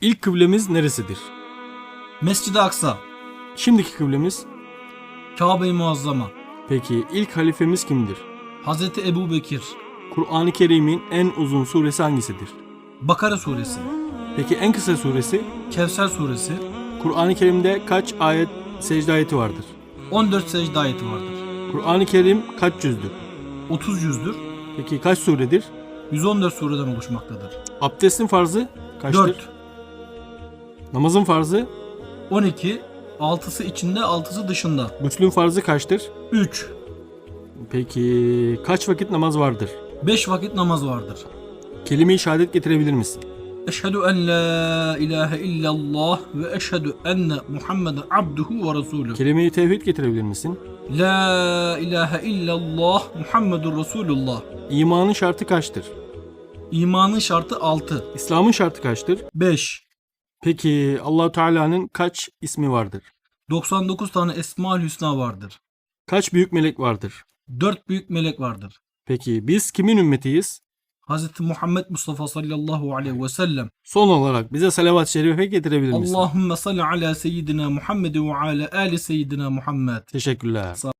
İlk kıblemiz neresidir? Mescid-i Aksa, Şimdiki kıblemiz? Kabe-i Muazzama, Peki ilk halifemiz kimdir? Hazreti Ebu Bekir, Kur'an-ı Kerim'in en uzun suresi hangisidir? Bakara suresi, Peki en kısa suresi? Kevser suresi, Kur'an-ı Kerim'de kaç ayet secde ayeti vardır? 14 secde ayeti vardır. Kur'an-ı Kerim kaç cüzdür? 30 yüzdür, Peki kaç suredir? 114 sureden oluşmaktadır. Abdestin farzı kaçtır? 4, Namazın farzı? 12, 6'sı içinde 6'sı dışında. Müslüm farzı kaçtır? 3, Peki kaç vakit namaz vardır? 5 vakit namaz vardır. Kelime-i şehadet getirebilir misin? Eşhedü en la ilahe illallah ve eşhedü enne Muhammeden abduhu ve resulü. Kelime-i tevhid getirebilir misin? La ilahe illallah Muhammedur Resulullah. İmanın şartı kaçtır? İmanın şartı 6. İslam'ın şartı kaçtır? 5. Peki allah Teala'nın kaç ismi vardır? 99 tane Esma-ül Hüsna vardır. Kaç büyük melek vardır? 4 büyük melek vardır. Peki biz kimin ümmetiyiz? Hz. Muhammed Mustafa sallallahu aleyhi ve sellem. Son olarak bize salavat-ı şerife getirebilir misin? Allahümme salli ala seyyidina Muhammed ve ala ali seyyidina Muhammed. Teşekkürler. Sağ-